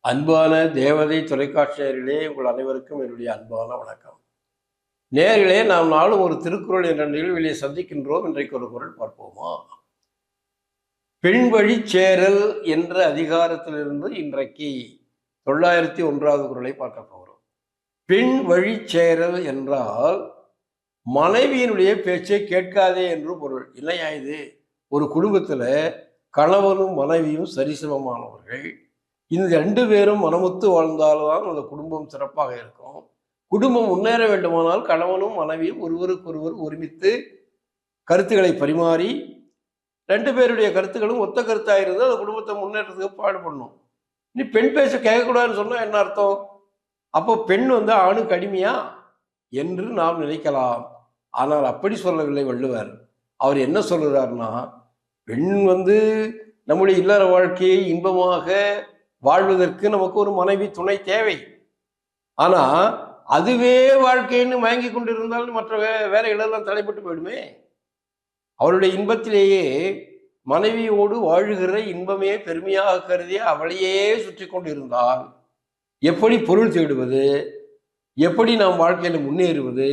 அன்பான தேவதை தொலைக்காட்சியர்களே உங்கள் அனைவருக்கும் என்னுடைய அன்பான வணக்கம். நேர்களே நாம் நாளும் ஒரு திருக்குறள் என்ற நிகழ்விலே சந்திக்கின்றோம். இன்றைக்கு ஒரு குரல் பார்ப்போமா? பெண் சேரல் என்ற அதிகாரத்திலிருந்து இன்றைக்கு தொள்ளாயிரத்தி ஒன்றாவது குரலை பார்க்க போகிறோம். பெண் வழி சேரல் என்றால் மனைவியினுடைய பேச்சை கேட்காதே என்று பொருள். இல்லையா இது? ஒரு குடும்பத்தில் கணவனும் மனைவியும் சரிசமமானவர்கள். இந்த ரெண்டு பேரும் மனமுத்து வாழ்ந்தால்தான் அந்த குடும்பம் சிறப்பாக இருக்கும். குடும்பம் முன்னேற வேண்டுமானால் கணவனும் மனைவியும் ஒருவருக்கொருவர் ஒருமித்து கருத்துக்களை பரிமாறி ரெண்டு பேருடைய கருத்துக்களும் ஒத்த கருத்தாக இருந்து அந்த குடும்பத்தை முன்னேற்றத்துக்கு பாடுபடணும். நீ பெண் பேச கேட்கக்கூடாதுன்னு சொன்னால் என்ன அர்த்தம்? அப்போ பெண் வந்து ஆணுக்கு அடிமையா என்று நாம் நினைக்கலாம். ஆனால் அப்படி சொல்லவில்லை வள்ளுவர். அவர் என்ன சொல்கிறார்னா பெண் வந்து நம்முடைய இல்லற வாழ்க்கையை இன்பமாக வாழ்வதற்கு நமக்கு ஒரு மனைவி துணை தேவை. ஆனா அதுவே வாழ்க்கைன்னு மயங்கி கொண்டிருந்தாலும் மற்ற வே வேலைகளெல்லாம் தடைப்பட்டு போயிடுமே. அவருடைய இன்பத்திலேயே மனைவியோடு வாழுகிற இன்பமே பெருமையாக கருதி அவளையே சுற்றி கொண்டிருந்தால் எப்படி பொருள் தேடுவது? எப்படி நாம் வாழ்க்கையில் முன்னேறுவது?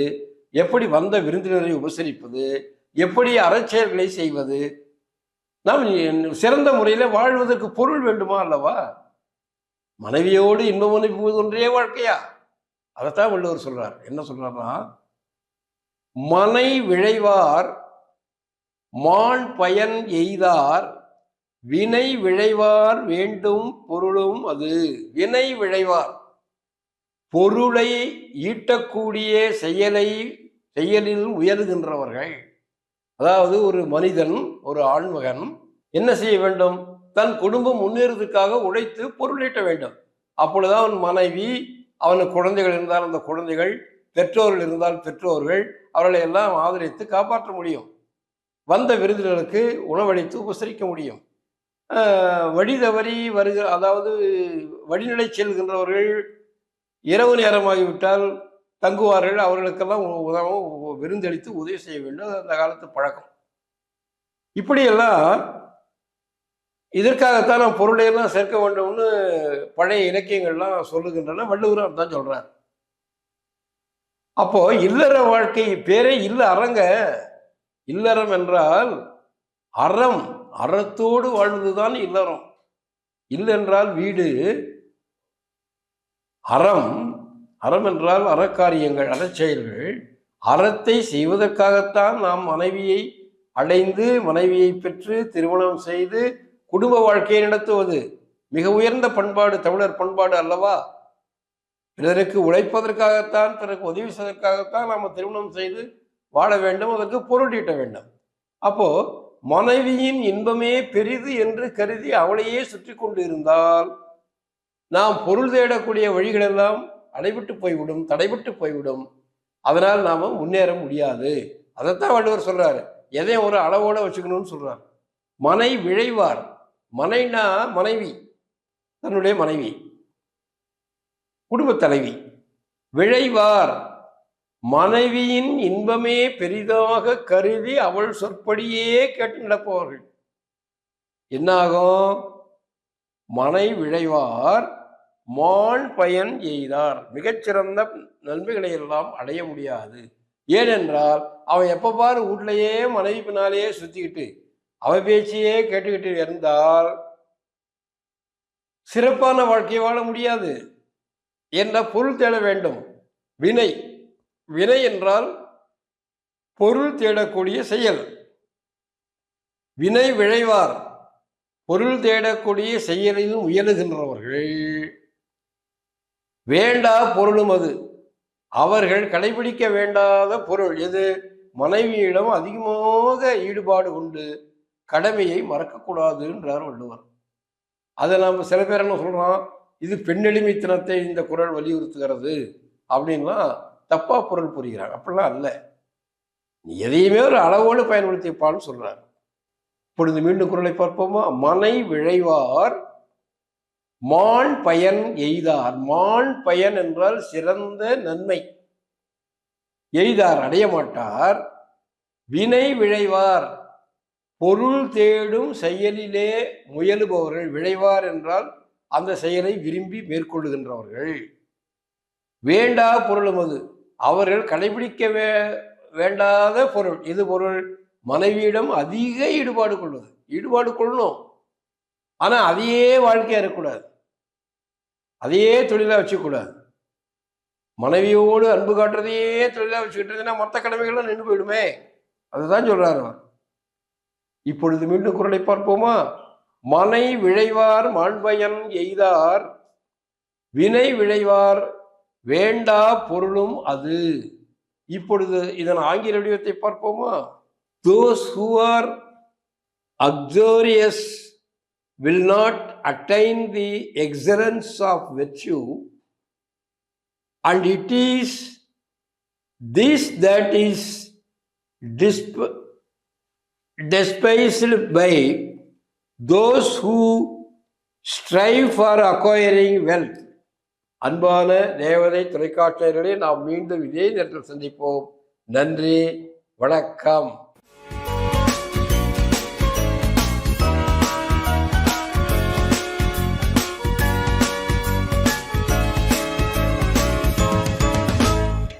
எப்படி வந்த விருந்தினரை உபசரிப்பது? எப்படி அறச்செயல்களை செய்வது? நாம் சிறந்த முறையில் வாழ்வதற்கு பொருள் வேண்டுமா அல்லவா? மனைவியோடு இன்பம் அனுப்புவது ஒன்றே வாழ்க்கையா? அதைத்தான் வள்ளுவர் சொல்றார். என்ன சொல்றாருன்னா மனை விழைவார் மான் பயன் எய்தார் வினை விழைவார் வேண்டும் பொருளும் அது. வினை விழைவார். பொருளை ஈட்டக்கூடிய செயலை செயலில் உயர்கின்றவர்கள். அதாவது ஒரு மனிதன் ஒரு ஆண்மகன் என்ன செய்ய வேண்டும்? தன் குடும்பம் முன்னேறதுக்காக உழைத்து பொருளீட்ட வேண்டும். அப்பொழுது அவன் மனைவி அவனுக்கு குழந்தைகள் இருந்தால் அந்த குழந்தைகள் பெற்றோர்கள் இருந்தால் பெற்றோர்கள் அவர்களை எல்லாம் ஆதரித்து காப்பாற்ற முடியும். வந்த விருந்தினருக்கு உணவளித்து உபசரிக்க முடியும். வழி தவறி வருகிற அதாவது வழிநிலை செல்கின்றவர்கள் இரவு நேரமாகிவிட்டால் தங்குவார்கள். அவர்களுக்கெல்லாம் உதவும் விருந்தளித்து உதவி செய்ய வேண்டும். அந்த காலத்து பழக்கம். இப்படியெல்லாம் இதற்காகத்தான் நாம் பொருளையெல்லாம் சேர்க்க வேண்டும்னு பழைய இலக்கியங்கள்லாம் சொல்லுகின்றன. வள்ளுவர் தான் சொல்றார். அப்போ இல்லற வாழ்க்கை பேரே இல்ல அறங்க. இல்லறம் என்றால் அறம் அறத்தோடு வாழ்வதுதான் இல்லறம். இல்லென்றால் வீடு அறம் அறம் என்றால் அறக்காரியங்கள் அறச்செயல்கள். அறத்தை செய்வதற்காகத்தான் நாம் மனைவியை அடைந்து மனைவியை பெற்று திருமணம் செய்து குடும்ப வாழ்க்கையை நடத்துவது மிக உயர்ந்த பண்பாடு தமிழர் பண்பாடு அல்லவா? பிறருக்கு உழைப்பதற்காகத்தான் பிறருக்கு உதவி செய்வதற்காகத்தான் நாம் திருமணம் செய்து வாழ வேண்டும் அதற்கு பொருளீட்ட வேண்டும். அப்போ மனைவியின் இன்பமே பெரிது என்று கருதி அவளையே சுற்றி கொண்டு இருந்தால் நாம் பொருள் தேடக்கூடிய வழிகளெல்லாம் அடைபட்டு போய்விடும் தடைபட்டு போய்விடும். அதனால் நாம் முன்னேற முடியாது. அதைத்தான் வள்ளுவர் சொல்றாரு. எதையும் ஒரு அளவோட வச்சுக்கணும்னு சொல்கிறார் மனை விழைவார். மனைனா மனைவி தன்னுடைய மனைவி குடும்பத் தலைவி விழைவார். மனைவியின் இன்பமே பெரிதாக கருதி அவள் சொற்படியே கேட்டு நடப்பவர்கள். என்னாகும்? மனை விழைவார் மான் பயன் எய்தார். மிகச்சிறந்த நன்மைகளை எல்லாம் அடைய முடியாது. ஏனென்றால் அவன் எப்ப பாரு வீட்லயே மனைவி பின்னாலேயே சுத்திக்கிட்டு அவ பேச்சையே கேட்டுக்கிட்டு இருந்தால் சிறப்பான வாழ்க்கையை வாழ முடியாது என்ற பொருள் தேட வேண்டும். வினை வினை என்றால் பொருள் தேடக்கூடிய செயல். வினை விளைவார் பொருள் தேடக்கூடிய செயலில் முயலுகின்றவர்கள். வேண்டா பொருளும் அது. அவர்கள் கடைபிடிக்க வேண்டாத பொருள் எது? மனைவியிடம் அதிகமாக ஈடுபாடு உண்டு. கடமையை மறக்கக்கூடாதுன்றார் வள்ளுவர். அதை நாம் சில பேர் என்ன சொல்கிறோம் இது பெண்ணெளிமைத்தனத்தை இந்த குரல் வலியுறுத்துகிறது அப்படின்லாம் தப்பாக பொருள் புரிகிறாங்க அப்படிலாம் அல்ல. நீ எதையுமே ஒரு அளவோடு பயன்படுத்திப்பான்னு சொல்கிறார் இப்பொழுது மீண்டும் குரலை பார்ப்போமா? மனை விழைவார் மான் பயன் எய்தார். மான் பயன் என்றால் சிறந்த நன்மை. எய்தார் அடைய மாட்டார். வினை விழைவார். பொருள் தேடும் செயலிலே முயலுபவர்கள் விளைவார் என்றால் அந்த செயலை விரும்பி மேற்கொள்ளுகின்றவர்கள். வேண்டா பொருளும் அது. அவர்கள் கடைபிடிக்க வே வேண்டாத பொருள். இது பொருள்? மனைவியிடம் அதிக ஈடுபாடு கொள்வது. ஈடுபாடு கொள்ளணும். ஆனா அதையே வாழ்க்கையா இருக்கக்கூடாது. அதையே தொழிலா வச்சுக்கூடாது மனைவியோடு அன்பு காட்டுறதையே தொழிலா வச்சுக்கிட்டு இருந்ததுன்னா மற்ற கடமைகளும் நின்று போயிடுமே. அதுதான் சொல்றாரு அவர். இப்பொழுது மீண்டும் குரலை பார்ப்போமா? மனை விழைவார் மாண்பயன் எய்தார் வினை விழைவார் வேண்டா பொருளும் அது. இப்பொழுது இதன் ஆங்கில வடிவத்தை பார்ப்போமா? Those who are uxorious will not attain the excellence of virtue and it is this that is டிஸ்ப despised by those who strive for acquiring wealth. அன்பான தேவதை தொலைக்காட்சியர்களே நாம் மீண்டும் இதே நேரத்தில் சந்திப்போம். நன்றி வணக்கம்.